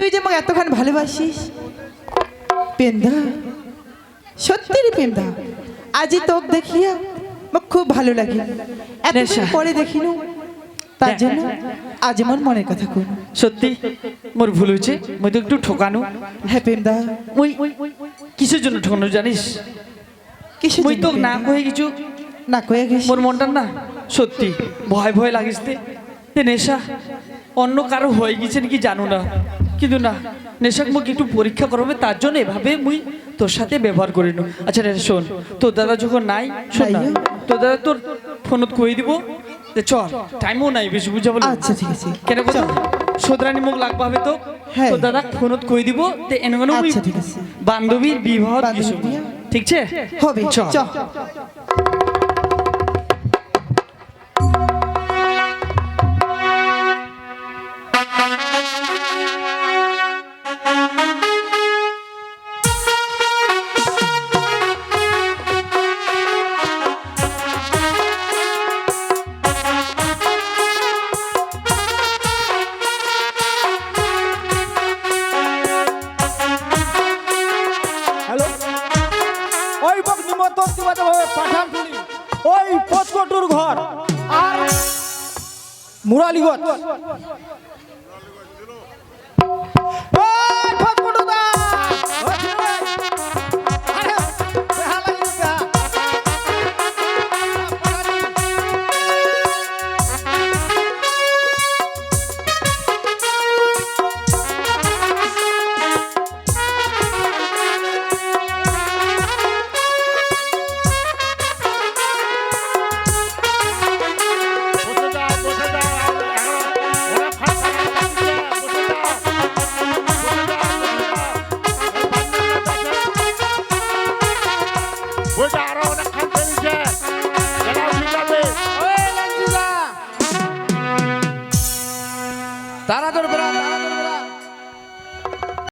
তুই যে আমাকে এতক্ষণ ভালোবাসিস? পেন্দা সত্যি রে পেন্দা আজই তোক দেখিয়া মোক খুব ভালো লাগে। নেশা। পরে দেখিনু তার জন্য আজ আমার মনের কথা কোন সত্যি মোর ভুল হয়েছে মই তো একটু ঠকানো। হ্যাঁ পেন্দা। মুই কিসের জন্য ঠকানো জানিস? কিসের মুই তো না কয়ে কিছু। না কয়ে গেছি মোর মনটা না সত্যি ভয় ভয় লাগিস তে। তে নেশা অন্য কারও হয়ে গেছে নাকি জানো না। কিন্তু না নেশাক মুখ একটু পরীক্ষা করবে তার জন্য এভাবে মুই তোর সাথে ব্যবহার করি নু আচ্ছা রে শোন তোর দাদা যখন নাই শোন না তোর দাদা তোর ফোনত কই দিব? যে চল টাইমও নাই বেশি বুঝা বলে আচ্ছা ঠিক আছে। কেন কথা সোদরানি মুখ লাগবা হবে তো? হ্যাঁ। তোর দাদা ফোনত কই দিব? তে এনে মানে আচ্ছা, ঠিক আছে। বান্ধবীর বিবাহ ঠিক আছে হবে চল। ওই বক নিমন্ত্রণ দিবাতে হবে পাঠান তুলি ওই পচকটুর ঘর। আর মুরালিগঞ্জ। তাড়াতাড়ি